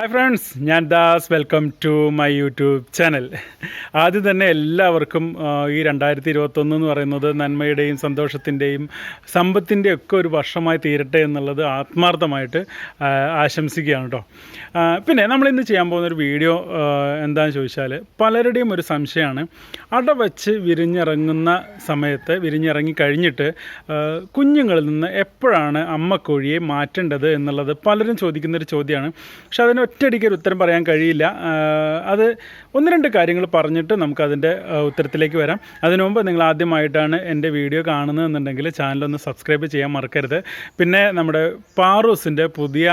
Hi friends ഞാൻ Das. Welcome to my YouTube channel ആദ്യം തന്നെ എല്ലാവർക്കും ഈ രണ്ടായിരത്തി ഇരുപത്തൊന്ന് എന്ന് പറയുന്നത് നന്മയുടെയും സന്തോഷത്തിന്റെയും സമ്പത്തിന്റെ ഒക്കെ ഒരു വർഷമായി തീരട്ടെ എന്നുള്ളത് ആത്മാർത്ഥമായിട്ട് ആശംസിക്കുകയാണ് കേട്ടോ പിന്നെ നമ്മൾ ഇന്ന് ചെയ്യാൻ പോകുന്ന ഒരു വീഡിയോ എന്താണെന്ന് ചോദിച്ചാൽ പലരുടെയും ഒരു സംശയമാണ്. അട വച്ച് വിരിഞ്ഞിറങ്ങുന്ന സമയത്ത് വിരിഞ്ഞിറങ്ങി കഴിഞ്ഞിട്ട് കുഞ്ഞുങ്ങളിൽ നിന്ന് എപ്പോഴാണ് അമ്മക്കോഴിയെ മാറ്റേണ്ടത് എന്നുള്ളത് പലരും ചോദിക്കുന്നൊരു ചോദ്യമാണ്. പക്ഷെ അതിന് ഒറ്റയടിക്ക് ഒരു ഉത്തരം പറയാൻ കഴിയില്ല. അത് ഒന്ന് രണ്ട് കാര്യങ്ങൾ പറഞ്ഞിട്ട് നമുക്കതിന്റെ ഉത്തരത്തിലേക്ക് വരാം. അതിനു മുമ്പ് നിങ്ങൾ ആദ്യമായിട്ടാണ് എന്റെ വീഡിയോ കാണുന്നതെന്നുണ്ടെങ്കിൽ ചാനലൊന്ന് സബ്സ്ക്രൈബ് ചെയ്യാൻ മറക്കരുത്. പിന്നെ നമ്മുടെ പാറൂസിന്റെ പുതിയ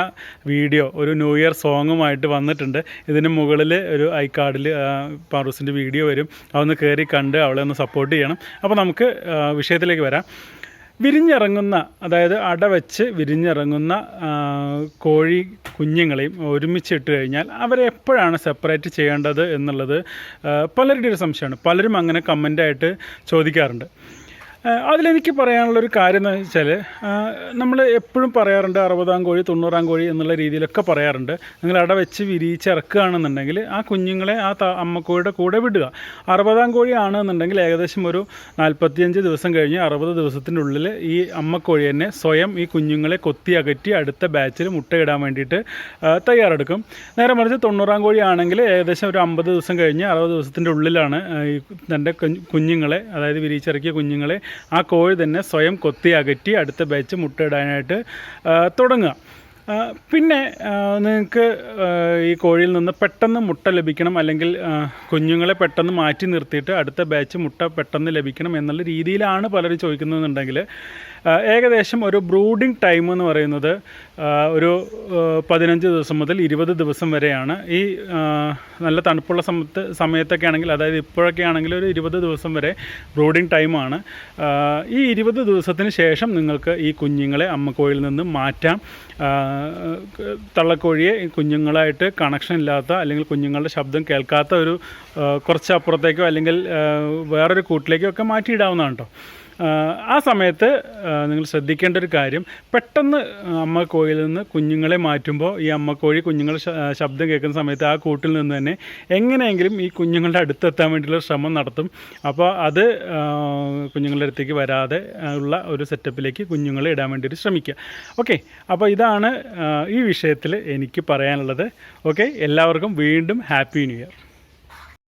വീഡിയോ ഒരു ന്യൂ ഇയർ സോങ്ങുമായിട്ട് വന്നിട്ടുണ്ട്. ഇതിന് മുകളിൽ ഒരു ഐ കാർഡിൽ പാറൂസിന്റെ വീഡിയോ വരും. അതൊന്ന് കയറി കണ്ട് അവളെ ഒന്ന് സപ്പോർട്ട് ചെയ്യണം. അപ്പോൾ നമുക്ക് വിഷയത്തിലേക്ക് വരാം. വിരിഞ്ഞിറങ്ങുന്ന അതായത് അടവച്ച് വിരിഞ്ഞിറങ്ങുന്ന കോഴി കുഞ്ഞുങ്ങളെയും ഒരുമിച്ച് ഇട്ട് കഴിഞ്ഞാൽ അവരെ എപ്പോഴാണ് സെപ്പറേറ്റ് ചെയ്യേണ്ടത് എന്നുള്ളത് പലരുടെ ഒരു സംശയമാണ്. പലരും അങ്ങനെ കമന്റായിട്ട് ചോദിക്കാറുണ്ട്. അതിലെനിക്ക് പറയാനുള്ളൊരു കാര്യം എന്ന് വെച്ചാൽ നമ്മൾ എപ്പോഴും പറയാറുണ്ട് അറുപതാം കോഴി തൊണ്ണൂറാം കോഴി എന്നുള്ള രീതിയിലൊക്കെ പറയാറുണ്ട്. നിങ്ങൾ അട വെച്ച് വിരിയിച്ചിറക്കുകയാണെന്നുണ്ടെങ്കിൽ ആ കുഞ്ഞുങ്ങളെ ആ ത അമ്മക്കോഴിയുടെ കൂടെ വിടുക. അറുപതാം കോഴി ആണെന്നുണ്ടെങ്കിൽ ഏകദേശം ഒരു നാൽപ്പത്തിയഞ്ച് ദിവസം കഴിഞ്ഞ് അറുപത് ദിവസത്തിന്റെ ഉള്ളിൽ ഈ അമ്മക്കോഴി തന്നെ സ്വയം ഈ കുഞ്ഞുങ്ങളെ കൊത്തി അകറ്റി അടുത്ത ബാച്ചിൽ മുട്ടയിടാൻ വേണ്ടിയിട്ട് തയ്യാറെടുക്കും. നേരെ മറിച്ച് തൊണ്ണൂറാം കോഴി ആണെങ്കിൽ ഏകദേശം ഒരു അമ്പത് ദിവസം കഴിഞ്ഞ് അറുപത് ദിവസത്തിന്റെ ഉള്ളിലാണ് ഈ തന്റെ കുഞ്ഞുങ്ങളെ അതായത് വിരിയിച്ചിറക്കിയ കുഞ്ഞുങ്ങളെ ആ കോഴി തന്നെ സ്വയം കൊത്തി അകറ്റി അടുത്ത ബാച്ച് മുട്ടയിടാനായിട്ട് തുടങ്ങുക. പിന്നെ നിങ്ങൾക്ക് ഈ കോഴിയിൽ നിന്ന് പെട്ടെന്ന് മുട്ട ലഭിക്കണം അല്ലെങ്കിൽ കുഞ്ഞുങ്ങളെ പെട്ടെന്ന് മാറ്റി നിർത്തിയിട്ട് അടുത്ത ബാച്ച് മുട്ട പെട്ടെന്ന് ലഭിക്കണം എന്നുള്ള രീതിയിലാണ് പലരും ചോദിക്കുന്നതെന്നുണ്ടെങ്കിൽ ഏകദേശം ഒരു ബ്രൂഡിംഗ് ടൈം എന്ന് പറയുന്നത് ഒരു പതിനഞ്ച് ദിവസം മുതൽ ഇരുപത് ദിവസം വരെയാണ്. ഈ നല്ല തണുപ്പുള്ള സമയത്ത് സമയത്തൊക്കെ ആണെങ്കിൽ അതായത് ഇപ്പോഴൊക്കെ ആണെങ്കിൽ ഒരു ഇരുപത് ദിവസം വരെ ബ്രൂഡിംഗ് ടൈമാണ് ഈ ഇരുപത് ദിവസത്തിന് ശേഷം നിങ്ങൾക്ക് ഈ കുഞ്ഞുങ്ങളെ അമ്മക്കോയിൽ നിന്ന് മാറ്റാം. തള്ളക്കോഴിയെ കുഞ്ഞുങ്ങളായിട്ട് കണക്ഷൻ ഇല്ലാത്ത അല്ലെങ്കിൽ കുഞ്ഞുങ്ങളുടെ ശബ്ദം കേൾക്കാത്ത ഒരു കുറച്ച് അപ്പുറത്തേക്കോ അല്ലെങ്കിൽ വേറൊരു കൂട്ടിലേക്കോ ഒക്കെ മാറ്റിയിടാവുന്നതാണ് കേട്ടോ ആ, സമയത്ത് നിങ്ങൾ ശ്രദ്ധിക്കേണ്ട ഒരു കാര്യം. പെട്ടെന്ന് അമ്മ കോഴിയിൽ നിന്ന് കുഞ്ഞുങ്ങളെ മാറ്റുമ്പോൾ ഈ അമ്മ കോഴി കുഞ്ഞുങ്ങൾ ശബ്ദം കേൾക്കുന്ന സമയത്ത് ആ കൂട്ടിൽ നിന്ന് തന്നെ എങ്ങനെയെങ്കിലും ഈ കുഞ്ഞുങ്ങളുടെ അടുത്തെത്താൻ വേണ്ടിയുള്ള ശ്രമം നടത്തും. അപ്പോൾ അത് കുഞ്ഞുങ്ങളുടെ അടുത്തേക്ക് വരാതെ ഉള്ള ഒരു സെറ്റപ്പിലേക്ക് കുഞ്ഞുങ്ങളെ ഇടാൻ വേണ്ടിയിട്ട് ശ്രമിക്കുക. ഓക്കെ അപ്പോൾ ഇതാണ് ഈ വിഷയത്തിൽ എനിക്ക് പറയാനുള്ളത്. ഓക്കെ എല്ലാവർക്കും വീണ്ടും ഹാപ്പി ന്യൂ ഇയർ.